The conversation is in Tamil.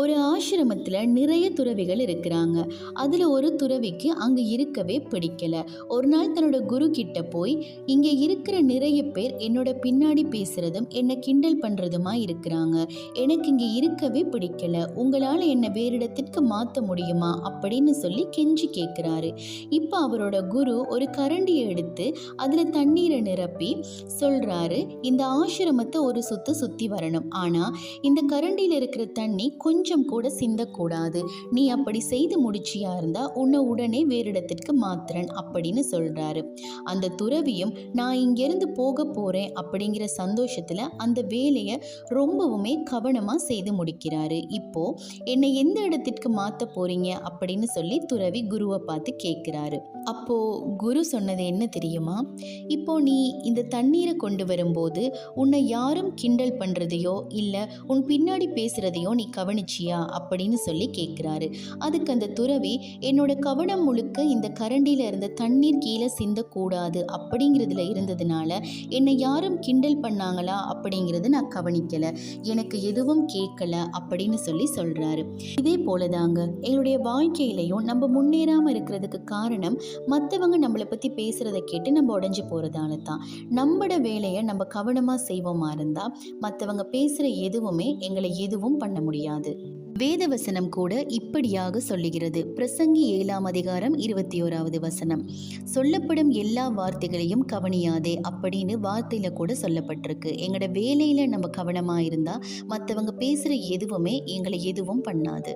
ஒரு ஆசிரமத்தில் நிறைய துறவிகள் இருக்கிறாங்க. அதில் ஒரு துறவிக்கு அங்கே இருக்கவே பிடிக்கல. ஒரு நாள் தன்னோட குரு கிட்ட போய் இங்கே இருக்கிற நிறைய பேர் என்னோட பின்னாடி பேசுகிறதும் என்னை கிண்டல் பண்ணுறதுமா இருக்கிறாங்க. எனக்கு இங்கே இருக்கவே பிடிக்கல. உங்களால் என்னை வேறு இடத்திற்கு மாற்ற முடியுமா? அப்படின்னு சொல்லி கெஞ்சி கேட்குறாரு இப்போ அவரோட குரு ஒரு கரண்டியை எடுத்து அதில் தண்ணீரை நிரப்பி சொல்கிறாரு இந்த ஆசிரமத்தை ஒரு சுத்து சுற்றி வரணும். ஆனால் இந்த கரண்டியில் இருக்கிற தண்ணி கொஞ்சம் கொஞ்சம் கூட சிந்தக்கூடாது. நீ அப்படி செய்து முடிச்சியா இருந்தா உன்னை உடனே வேறு இடத்திற்கு மாத்திரன் அப்படின்னு சொல்றாரு. அந்த துறவியும் நான் இங்கேருந்து போக போறேன் அப்படிங்கிற சந்தோஷத்துல அந்த வேலையை ரொம்பவுமே கவனமா செய்து முடிக்கிறாரு. இப்போ என்னை எந்த இடத்திற்கு மாத்த போறீங்க? அப்படின்னு சொல்லி துறவி குருவை பார்த்து கேட்குறாரு. அப்போது குரு சொன்னது என்ன தெரியுமா? இப்போ நீ இந்த தண்ணீரை கொண்டு வரும்போது உன்னை யாரும் கிண்டல் பண்ணுறதையோ இல்லை உன் பின்னாடி பேசுகிறதையோ நீ கவனிச்சியா? அப்படின்னு சொல்லி கேட்குறாரு அதுக்கு அந்த துறவி என்னோட கவனம் முழுக்க இந்த கரண்டியில் இருந்த தண்ணீர் கீழே சிந்தக்கூடாது அப்படிங்கிறதுல இருந்ததுனால என்னை யாரும் கிண்டல் பண்ணாங்களா? அப்படிங்கிறது நான் கவனிக்கலை. எனக்கு எதுவும் கேட்கல அப்படின்னு சொல்லி சொல்கிறாரு இதே போல தாங்க எங்களுடைய வாழ்க்கையிலையும் நம்ம முன்னேறாமல் இருக்கிறதுக்கு காரணம் மற்றவங்க நம்மளை பற்றி பேசுகிறத கேட்டு நம்ம உடஞ்சி போகிறதால தான். நம்மளோட வேலையை நம்ம கவனமாக செய்வோமா இருந்தால் மற்றவங்க பேசுகிற எதுவுமே எங்களை எதுவும் பண்ண முடியாது. வேதவசனம் கூட இப்படியாக சொல்லுகிறது. பிரசங்கி ஏழாம் அதிகாரம் இருபத்தி ஓராவது வசனம். சொல்லப்படும் எல்லா வார்த்தைகளையும் கவனியாதே அப்படின்னு வார்த்தையில் கூட சொல்லப்பட்டிருக்கு. எங்களோட வேலையில் நம்ம கவனமாக இருந்தால் மற்றவங்க பேசுகிற எதுவுமே எங்களை எதுவும் பண்ணாது.